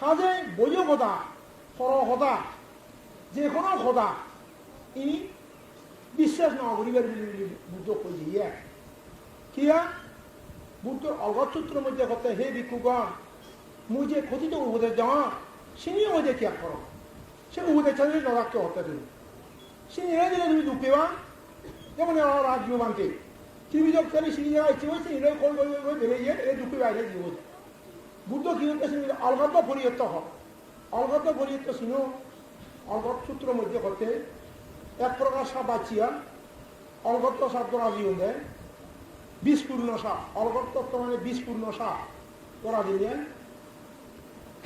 হাজে বইও খোদা সর খোদা, যে কোনো খোদা। ই বিশ্বাস ন করিবার বুদ্ধ দিয়ে কিয়া? বুদ্ধর অগত সূত্রের মধ্যে কথা হে ভিক্ষুগণ, মুই যে কথিত উপদেশ দেওয়া, সিনি মধ্যে কিয়া করো? সে উপদেশ চালিয়ে হত্যা দিল। সিনি এনে দিলে তুমি দুঃখ পেবা যেমন রাজ্য বানতে টিভি যোগ করে সিনি যারা ইচ্ছে হয়েছে সিনি কল করে বেড়ে গিয়ে এ দুঃখ বাইরে জীবন বুদ্ধ কি সিনি অলগত পরিয়ত্ত হয় অলগত পরিয়ত্ত সিনো অলগত সূত্র মধ্যে করতে এক প্রকার সাপ বাঁচিয়া অলগত সাপ তোরা জীবন দেয় বিষপূর্ণ সাপ, অলগত তত্ত্ব মানে বিষপূর্ণ সাপ তোরা দিলে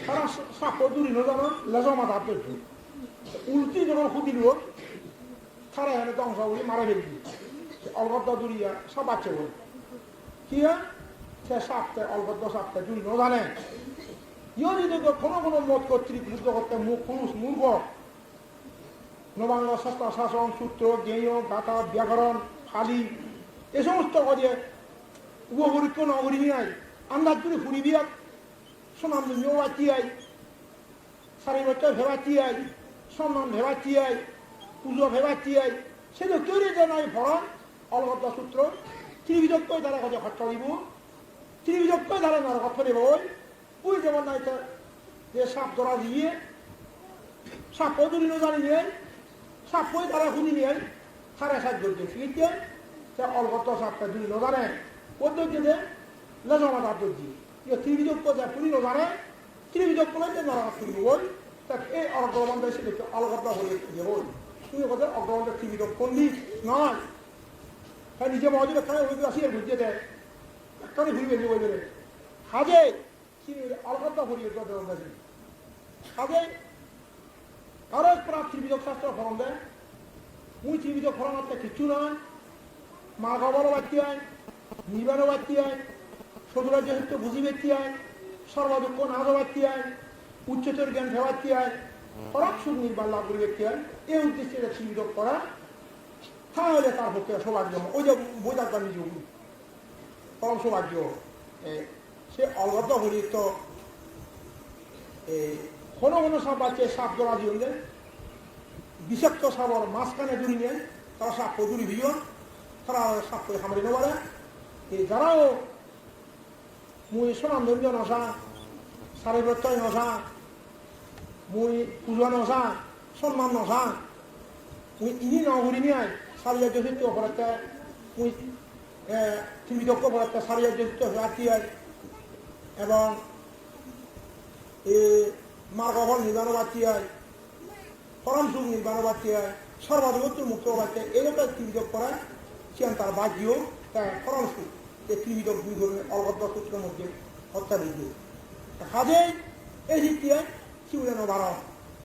তারা সাপ দূরি না জানো লেজা মাথা পেটু উল্টি যখন খুদিল তারা এনে ধ্বংস বলে মারা ফেলবি অলগত দূরিয়া সব বাচ্চা বলে কি সে ইও যদি কোনো কোনো মত কর্তৃক যুদ্ধ করতে মুখ পুরুষ মূর্খ। নবাঙ্গ শাস্ত্র, শাসন, সূত্র জ্ঞেয় ব্যাকরণ, ফালি, এ সমস্ত কাজে উপপরীক্ষ নগরী আন্দাজ করে ফুরিবি আর সোনাম বাচ্চি আই। সারি বছর ভেবাচ্চি আই। সম্মান ভেবাচ্চি আই। Puja ভেবাচ্চি I. সে তো তৈরি যে নাই ভরণ অলগত সূত্র ত্রিবিজক্য দ্বারা কাজে খরচ দিব ওই ওই যেমন নাই তো যে সাপ ধরা দিয়ে, সাপ যদি না জানি নিয়ে সাপ ওই দ্বারা শুনি নিয়ে সাড়ে সাত যোগ্য শিখছে সে অলগত সাপটা না জানে পদ্ধতিতে লেজমা তার ত্রিবিজক্য যা পুরি না জানে ত্রিবিজক্য নাই যে নরকত করিব ওই তাক এই অগ্রবন্ধ সে দেখতে অলগত হলে যে ওই তুমি কথা অগ্রবন্ধ ত্রিবিজক পন্ডি নয়। হ্যাঁ নিজে মহাজুর এখানে ওই আসি আর দেয়। এখানে ঘুরবে যে ওই বেড়ে হাজে অলগত করিয়ে হাজে এক প্রাক ত্রিবিধক শাস্ত্র ফলন দেয়। ত্রিবিধক একটা কিচ্ছু নয় মা বাড়তি হয়, নিবারও বাড়তি হয় সত্য বুঝি ব্যক্তি হয় বাড়তি হয়, উচ্চতর জ্ঞান ফেবার্তি হয়, পরাক সুখ নির্বাণ লাভ করে ব্যক্তি হয়। এই উদ্দেশ্যে এটা ত্রিবিধক করা। তাহলে তার পক্ষে সৌভাগ্য ওই যে বোঝার নিজে সৌভাগ্য সে অলগত হরি তো ঘন ঘন সাপ বাচ্চে সাপ জড়া দিয়ে বিষাক্ত সাপর মাঝখানে দূরি নেন তারা সাপ দূরি দিও তারা সাপ করে সামনে নেওয়া এই যারাও মুই সোনাম ধর্য নশা সাড়ে প্রত্যয় নশা মুই পূজা নশা সম্মান নশা মুই ইনি নগরী নিয়ে সারিয়া যথিত অপরাধটা মুই ত্রিবিদক্ষ অপরাধটা সারিয়া যথিত রাখিয়ায় এবং মার্গফল নির্বাণ বাচ্চিয়ায় পরম সুখ নির্বাণ বাচ্চিয়ায় সর্বাধিপত্য মুক্ত বাচ্চা এলাকা ত্রিবিদক করা সিয়ান তার বাহ্যও তার পরম সুখ। এই ত্রিবিদক দুই ধরনের অলগত সূত্রের মধ্যে হত্যা বিদ্যুৎ কাজে এই শিক্ষিয়ায় শিউলেন বারণ